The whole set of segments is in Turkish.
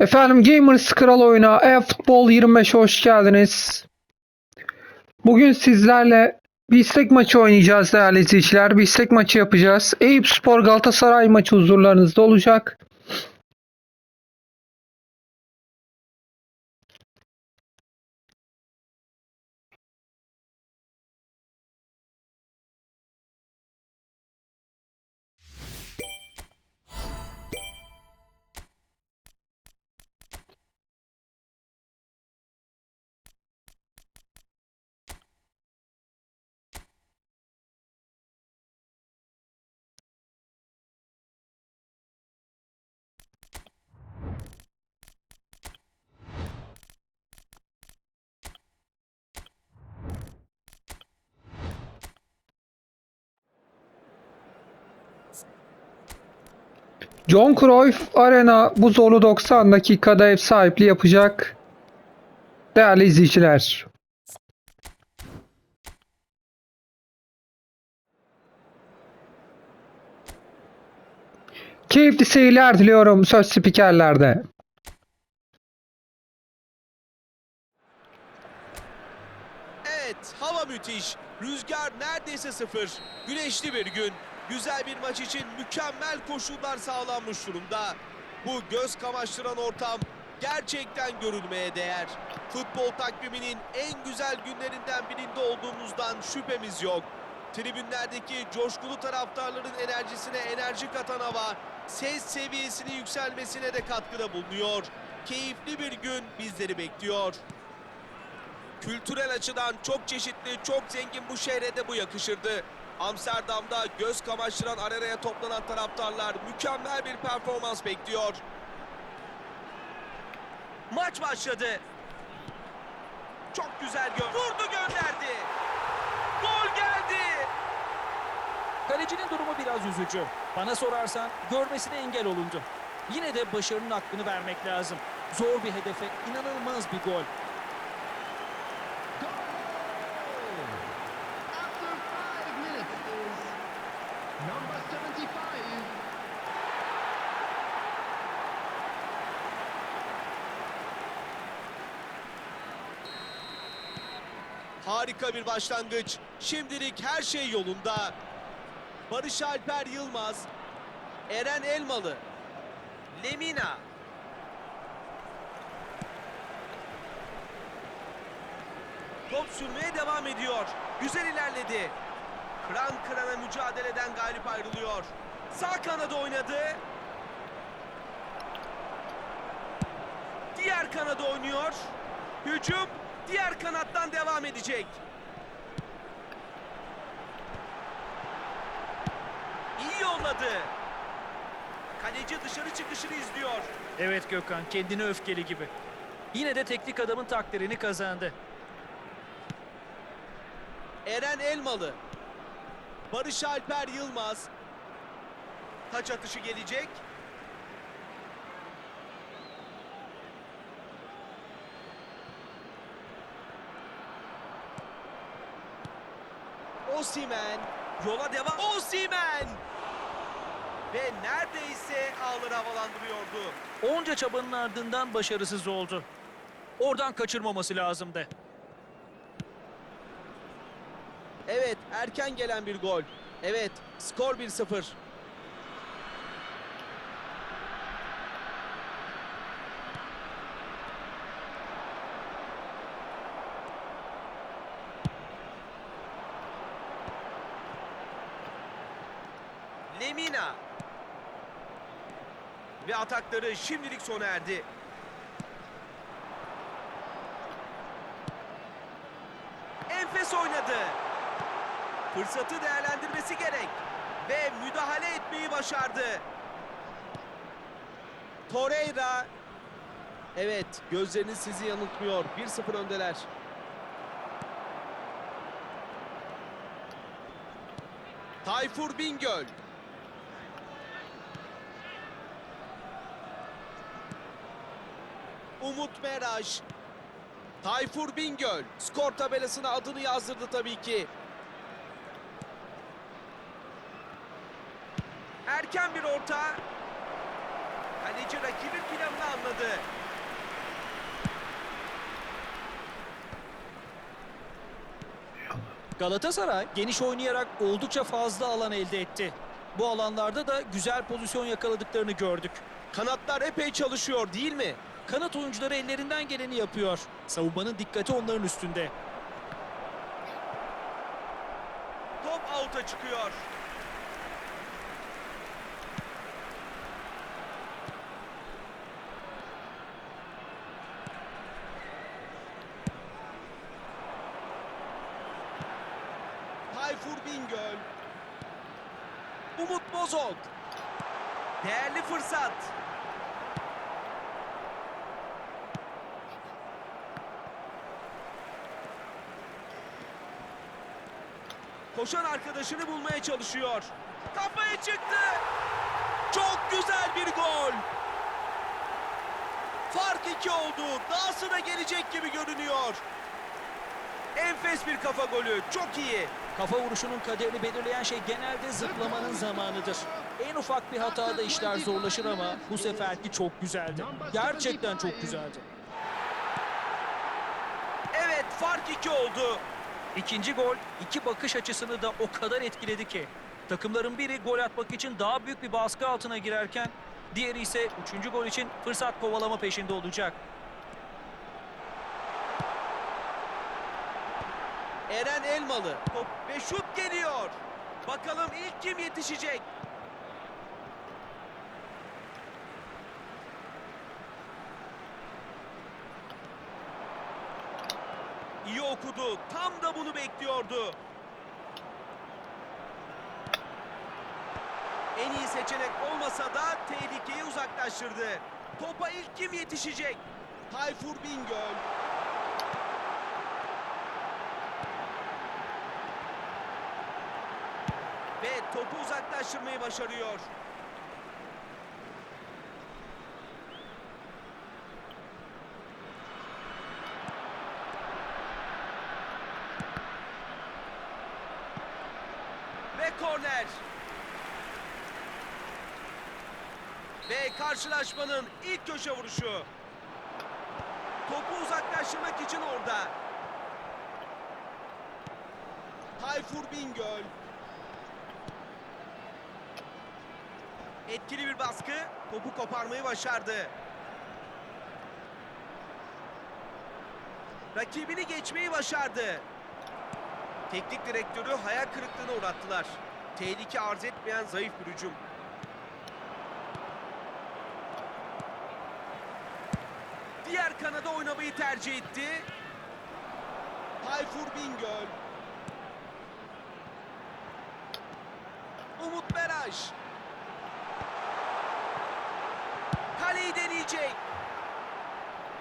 Efendim Gamers Kral oyuna e-futbol 25'e hoş geldiniz. Bugün sizlerle bir istek maçı oynayacağız değerli izleyiciler. Bir istek maçı yapacağız. Eyüp Spor Galatasaray maçı huzurlarınızda olacak. John Cruyff Arena bu zorlu 90 dakikada ev sahipliği yapacak. Değerli izleyiciler. Keyifli seyirler diliyorum söz spikerlerde. Evet, hava müthiş. Rüzgar neredeyse sıfır. Güneşli bir gün. Güzel bir maç için mükemmel koşullar sağlanmış durumda. Bu göz kamaştıran ortam gerçekten görülmeye değer. Futbol takviminin en güzel günlerinden birinde olduğumuzdan şüphemiz yok. Tribünlerdeki coşkulu taraftarların enerjisine enerji katan hava, ses seviyesinin yükselmesine de katkıda bulunuyor. Keyifli bir gün bizleri bekliyor. Kültürel açıdan çok çeşitli, çok zengin bu şehre de bu yakışırdı. Amsterdam'da göz kamaştıran arenaya toplanan taraftarlar mükemmel bir performans bekliyor. Maç başladı. Çok güzel gö vurdu gönderdi. Gol geldi. Kalecinin durumu biraz üzücü. Bana sorarsan görmesine engel olundu. Yine de başarının hakkını vermek lazım. Zor bir hedefe inanılmaz bir gol. Harika bir başlangıç. Şimdilik her şey yolunda. Barış Alper Yılmaz, Eren Elmalı, Lemina. Top sürmeye devam ediyor. Güzel ilerledi. Kıran kırana mücadeleden galip ayrılıyor. Sağ kanada oynadı. Diğer kanada oynuyor. Hücum diğer kanattan devam edecek. Yolladı. Kaleci dışarı çıkışını izliyor. Evet Gökhan kendini öfkeli gibi. Yine de teknik adamın takdirini kazandı. Eren Elmalı. Barış Alper Yılmaz. Taç atışı gelecek. Osimen yola devam. Osimen! Ve neredeyse ağları havalandırıyordu. Onca çabanın ardından başarısız oldu. Oradan kaçırmaması lazımdı. Evet, erken gelen bir gol. Evet, skor 1-0. Lemina. Ve atakları şimdilik sona erdi. Enfes oynadı. Fırsatı değerlendirmesi gerek. Ve müdahale etmeyi başardı. Torreira. Evet, gözleriniz sizi yanıltmıyor. 1-0 öndeler. Tayfur Bingöl. Umut Meraş. Tayfur Bingöl skor tabelasına adını yazdırdı tabii ki. Erken bir orta. Kaleci rakibin planını anladı. Galatasaray geniş oynayarak oldukça fazla alan elde etti. Bu alanlarda da güzel pozisyon yakaladıklarını gördük. Kanatlar epey çalışıyor değil mi? Kanat oyuncuları ellerinden geleni yapıyor. Savunmanın dikkati onların üstünde. Top out'a çıkıyor. Tayfur Bingöl. Umut Bozok. Değerli fırsat. Koşan arkadaşını bulmaya çalışıyor. Kafaya çıktı. Çok güzel bir gol. Fark iki oldu. Dahası da gelecek gibi görünüyor. Enfes bir kafa golü. Çok iyi. Kafa vuruşunun kaderini belirleyen şey genelde zıplamanın zamanıdır. En ufak bir hatada işler zorlaşır ama bu seferki çok güzeldi. Gerçekten çok güzeldi. Evet fark iki oldu. İkinci gol iki bakış açısını da o kadar etkiledi ki. Takımların biri gol atmak için daha büyük bir baskı altına girerken diğeri ise üçüncü gol için fırsat kovalama peşinde olacak. Eren Elmalı. Top ve şut geliyor. Bakalım ilk kim yetişecek? İyi okudu. Tam da bunu bekliyordu. En iyi seçenek olmasa da tehlikeyi uzaklaştırdı. Topa ilk kim yetişecek? Tayfur Bingöl. Ve topu uzaklaştırmayı başarıyor. Ve korner. Ve karşılaşmanın ilk köşe vuruşu. Topu uzaklaştırmak için orada. Tayfur Bingöl. Etkili bir baskı. Topu koparmayı başardı. Rakibini geçmeyi başardı. Teknik direktörü hayal kırıklığına uğrattılar. Tehlike arz etmeyen zayıf bir hücum. Diğer oynamayı tercih etti. Tayfur Bingöl. Umut Beraj. Kaleyi deneyecek.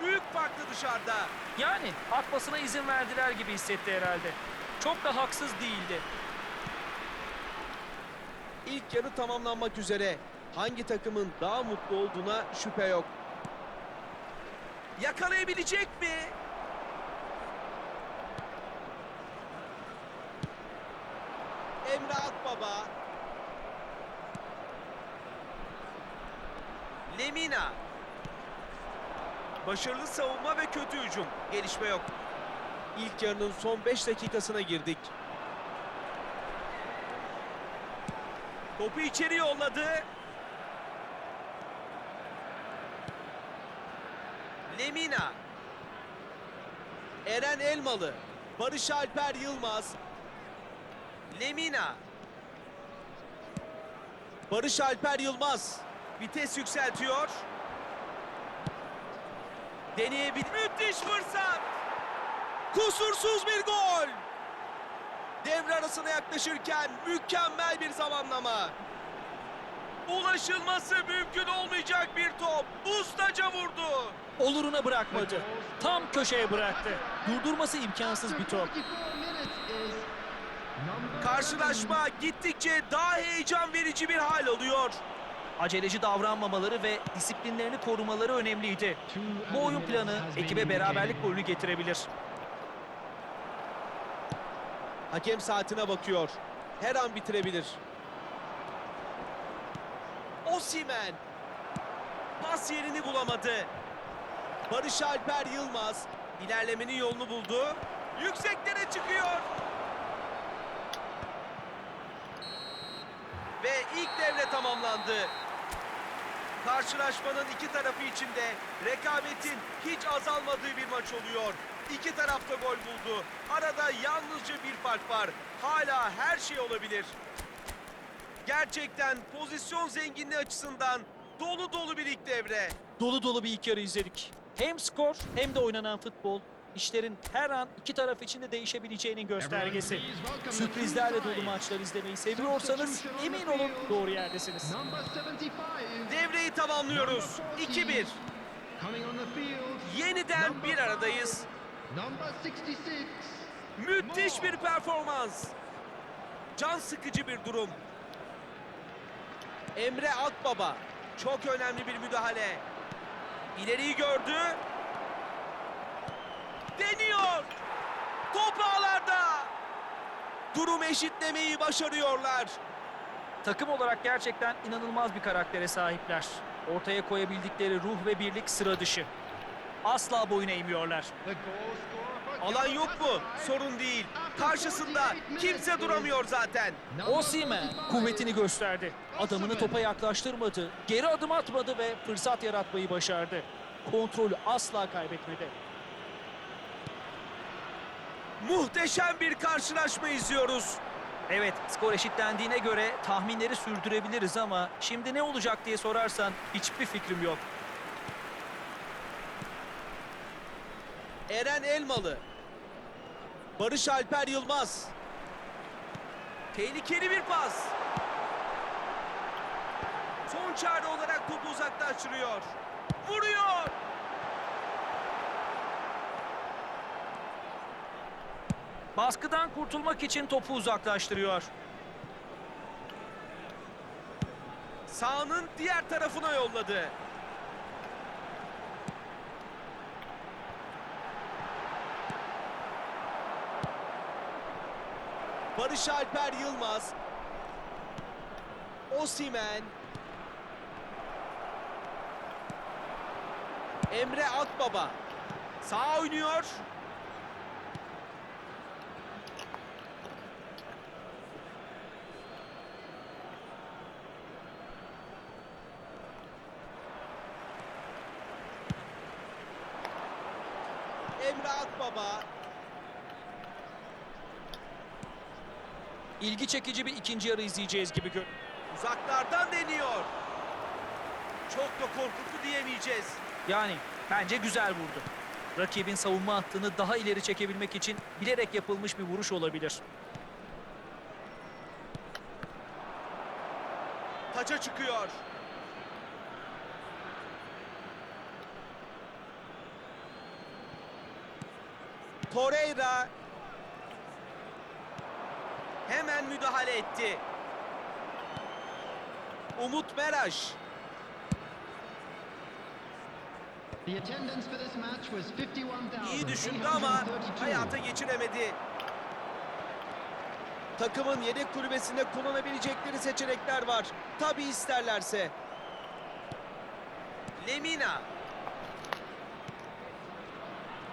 Büyük farklı dışarıda. Yani atmasına izin verdiler gibi hissetti herhalde. Çok da haksız değildi. İlk yarı tamamlanmak üzere. Hangi takımın daha mutlu olduğuna şüphe yok. Yakalayabilecek mi? Emre Akbaba. Lemina. Başarılı savunma ve kötü hücum. Gelişme yok. İlk yarının son 5 dakikasına girdik. Topu içeri yolladı. Lemina. Eren Elmalı. Barış Alper Yılmaz. Lemina. Barış Alper Yılmaz. Vites yükseltiyor. Deneyebilir. Müthiş fırsat. Kusursuz bir gol. Devre arasına yaklaşırken mükemmel bir zamanlama. Ulaşılması mümkün olmayacak bir top. Ustaca vurdu. Oluruna bırakmadı. Tam köşeye bıraktı. Durdurması imkansız bir top. Karşılaşma gittikçe daha heyecan verici bir hal alıyor. Aceleci davranmamaları ve disiplinlerini korumaları önemliydi. Bu oyun planı ekibe beraberlik golünü getirebilir. Hakem saatine bakıyor. Her an bitirebilir. Osimen. Pas Pas yerini bulamadı. Barış Alper Yılmaz ilerlemenin yolunu buldu. Yükseklere çıkıyor. Ve ilk devre tamamlandı. Karşılaşmanın iki tarafı içinde rekabetin hiç azalmadığı bir maç oluyor. İki tarafta gol buldu. Arada yalnızca bir fark var. Hala her şey olabilir. Gerçekten pozisyon zenginliği açısından dolu dolu bir ilk devre. Dolu dolu bir ilk yarı izledik. Hem skor hem de oynanan futbol işlerin her an iki taraf için de değişebileceğinin göstergesi. Sürprizlerle dolu maçlar izlemeyi seviyorsanız emin olun doğru yerdesiniz. Number 75. Devreyi tamamlıyoruz. 2-1. Coming on the field. Yeniden bir aradayız. Number 66. Müthiş bir performans. Can sıkıcı bir durum. Emre Akbaba. Çok önemli bir müdahale. İleriyi gördü. Deniyor. Top ağlarda. Durum eşitlemeyi başarıyorlar. Takım olarak gerçekten inanılmaz bir karaktere sahipler. Ortaya koyabildikleri ruh ve birlik sıra dışı. Asla boyun eğmiyorlar. Alan yok mu? Sorun değil. Karşısında kimse duramıyor zaten. Osimhen 75. kuvvetini gösterdi. Adamını topa yaklaştırmadı. Geri adım atmadı ve fırsat yaratmayı başardı. Kontrolü asla kaybetmedi. Muhteşem bir karşılaşma izliyoruz. Evet, skor eşitlendiğine göre tahminleri sürdürebiliriz ama şimdi ne olacak diye sorarsan hiçbir fikrim yok. Eren Elmalı. Barış Alper Yılmaz. Tehlikeli bir pas. Son çare olarak topu uzaklaştırıyor. Vuruyor. Baskıdan kurtulmak için topu uzaklaştırıyor. Sağının diğer tarafına yolladı. Barış Alper Yılmaz. Osimen. Emre Akbaba. Sağ oynuyor. Emre Akbaba. İlgi çekici bir ikinci yarı izleyeceğiz gibi gör. Uzaklardan deniyor. Çok da korkuttu diyemeyeceğiz. Yani bence güzel vurdu. Rakibin savunma hattını daha ileri çekebilmek için bilerek yapılmış bir vuruş olabilir. Taça çıkıyor. Torreira hemen müdahale etti. Umut Meraş The attendance for this match was 51,832. iyi düşündü ama hayata geçiremedi. Takımın yedek kulübesinde kullanabilecekleri seçenekler var. Tabi isterlerse. Lemina.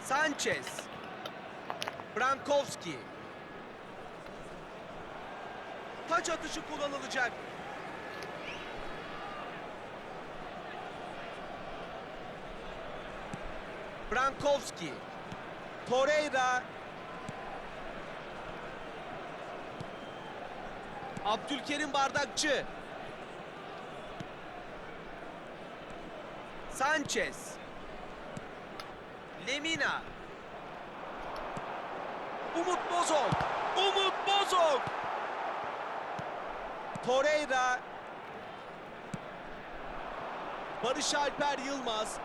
Sanchez. Brankowski. Taç atışı kullanılacak. Brankowski. Torreira. Abdülkerim Bardakçı. Sanchez. Lemina. Umut Bozok. Umut Bozok. Torreira. Barış Alper Yılmaz.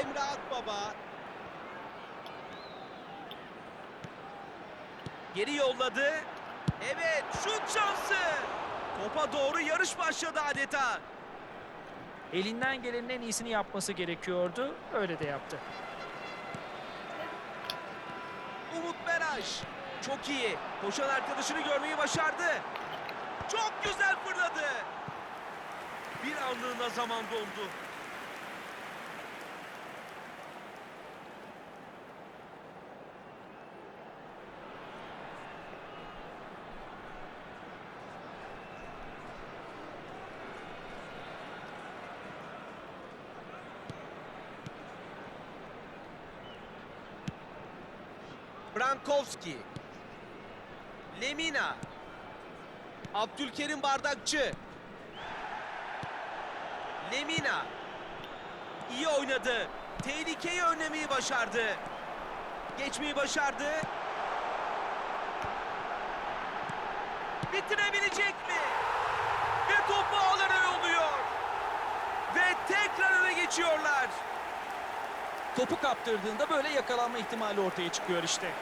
Emre Akbaba. Geri yolladı. Evet şut şansı. Topa doğru yarış başladı adeta. Elinden gelenin en iyisini yapması gerekiyordu. Öyle de yaptı. Umut Meraş. Çok iyi. Koşan arkadaşını görmeyi başardı. Çok güzel fırladı. anlığına zaman dondu. Brankowski. Lemina. Abdülkerim Bardakçı. Lemina. İyi oynadı. Tehlikeyi önlemeyi başardı. Geçmeyi başardı. Bitirebilecek mi? Ve topu ağlara yolluyor. Ve tekrar öne geçiyorlar. Topu kaptırdığında böyle yakalanma ihtimali ortaya çıkıyor işte.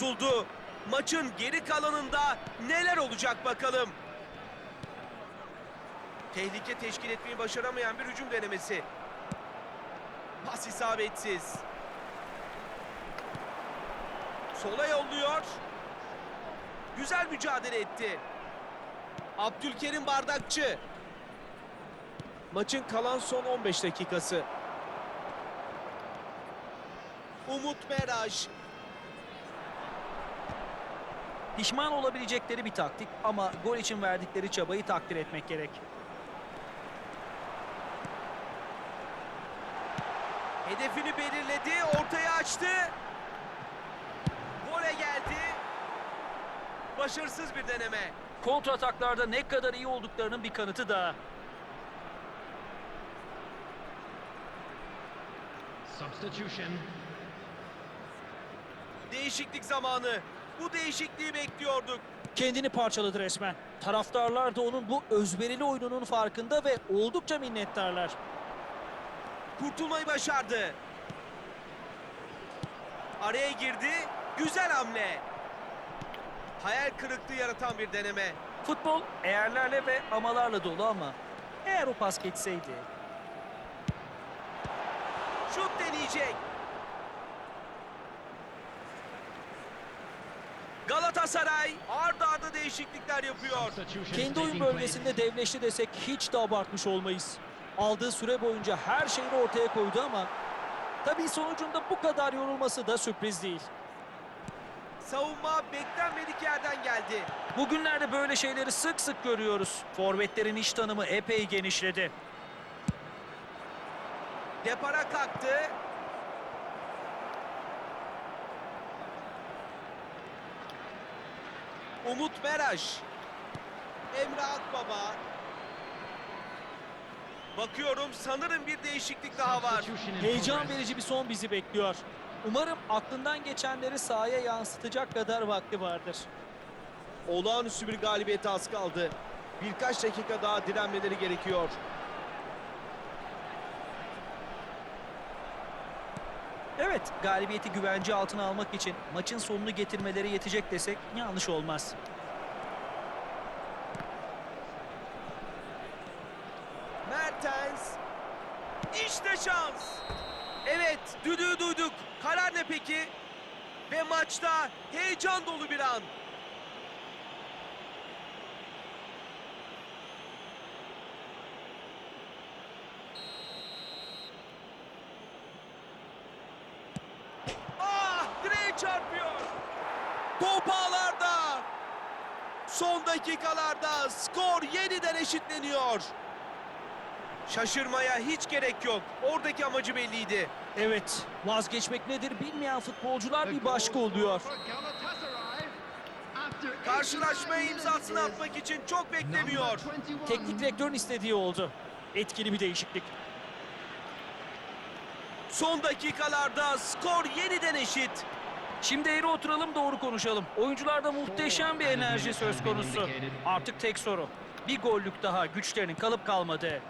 Bozuldu. Maçın geri kalanında neler olacak bakalım. Tehlike teşkil etmeyi başaramayan bir hücum denemesi. Pas isabetsiz. Sola yolluyor. Güzel mücadele etti. Abdülkerim Bardakçı. Maçın kalan son 15 dakikası. Umut Meraş Pişman olabilecekleri bir taktik ama gol için verdikleri çabayı takdir etmek gerek. Hedefini belirledi, ortaya açtı. Gole geldi. Başarısız bir deneme. Kontra ataklarda ne kadar iyi olduklarının bir kanıtı daha. Substitution. Değişiklik zamanı. Bu değişikliği bekliyorduk. Kendini parçaladı resmen. Taraftarlar da onun bu özverili oyununun farkında ve oldukça minnettarlar. Kurtulmayı başardı. Araya girdi. Güzel hamle. Hayal kırıklığı yaratan bir deneme. Futbol eğerlerle ve amalarla dolu ama eğer o pas geçseydi Şut deneyecek. Galatasaray ardı ardı değişiklikler yapıyor. Kendi oyun bölgesinde devleşti desek hiç de abartmış olmayız. Aldığı süre boyunca her şeyini ortaya koydu ama tabii sonucunda bu kadar yorulması da sürpriz değil. Savunma beklenmedik yerden geldi. Bugünlerde böyle şeyleri sık sık görüyoruz. Forvetlerin iş tanımı epey genişledi. Depara kalktı. Umut Meraş. Emre Akbaba. Bakıyorum sanırım bir değişiklik daha var. Heyecan verici bir son bizi bekliyor. Umarım aklından geçenleri sahaya yansıtacak kadar vakti vardır. Olağanüstü bir galibiyete az kaldı. Birkaç dakika daha direnmeleri gerekiyor. Evet, galibiyeti güvence altına almak için maçın sonunu getirmeleri yetecek desek yanlış olmaz. Mertens. İşte şans. Evet, düdüğü duyduk. Karar ne peki? Ve maçta heyecan dolu bir an. Top ağlarda. Son dakikalarda skor yeniden eşitleniyor. Şaşırmaya hiç gerek yok. Oradaki amacı belliydi. Evet, vazgeçmek nedir bilmeyen futbolcular bir başka oluyor. for Galatasaray. After 89 Karşılaşmaya imzasını atmak için çok beklemiyor. 21. Teknik direktörün istediği oldu. Etkili bir değişiklik. Son dakikalarda skor yeniden eşit. Şimdi eğri oturalım doğru konuşalım. Oyuncularda muhteşem bir enerji söz konusu. Artık tek soru. Bir gollük daha güçlerinin kalıp kalmadığı.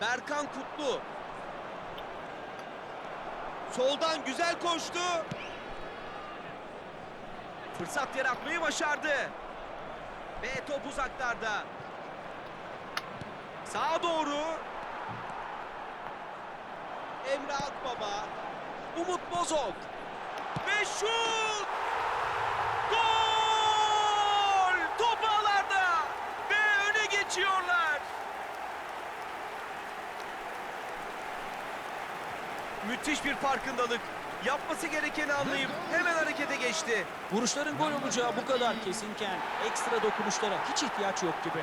Berkan Kutlu. Soldan güzel koştu. Fırsat yaratmayı başardı. Ve top uzaklarda. Sağa doğru. Emre Akbaba. Umut Bozok. Şut! Gol! Top ağlarda. Ve öne geçiyorlar. Müthiş bir farkındalık. Yapması gerekeni anlayıp hemen harekete geçti. Vuruşların gol olacağı bu kadar kesinken ekstra dokunuşlara hiç ihtiyaç yok gibi.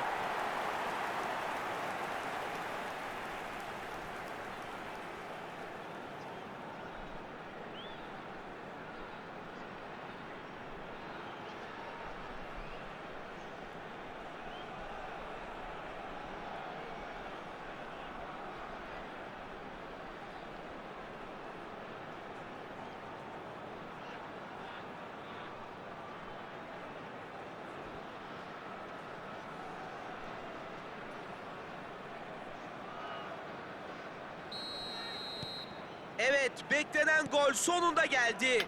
Evet, beklenen gol sonunda geldi.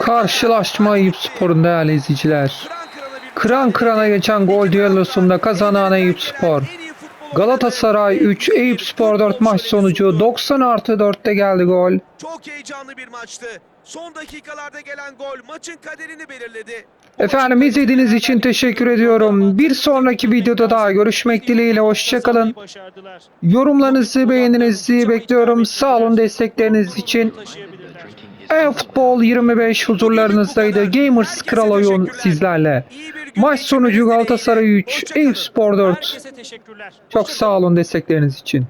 Karşılaşma Eyüp Spor'un değerli izleyiciler. Kıran kırana geçen gol düellosunda kazanan Eyüp Spor. Galatasaray 3, Eyüp Spor 4 maç sonucu 90 artı 4'te geldi gol. Çok heyecanlı bir maçtı. Son dakikalarda gelen gol maçın kaderini belirledi. Efendim izlediğiniz için teşekkür ediyorum. Bir sonraki videoda daha görüşmek dileğiyle hoşçakalın. Yorumlarınızı beğeninizi bekliyorum. Sağ olun destekleriniz için. E-Futbol 25 huzurlarınızdaydı. Gamers Kral Oyun sizlerle. Maç sonucu Galatasaray dileğiyle. 3, Hoşça kalın. Eyüp Spor 4. Herkese teşekkürler. Çok sağ olun destekleriniz için.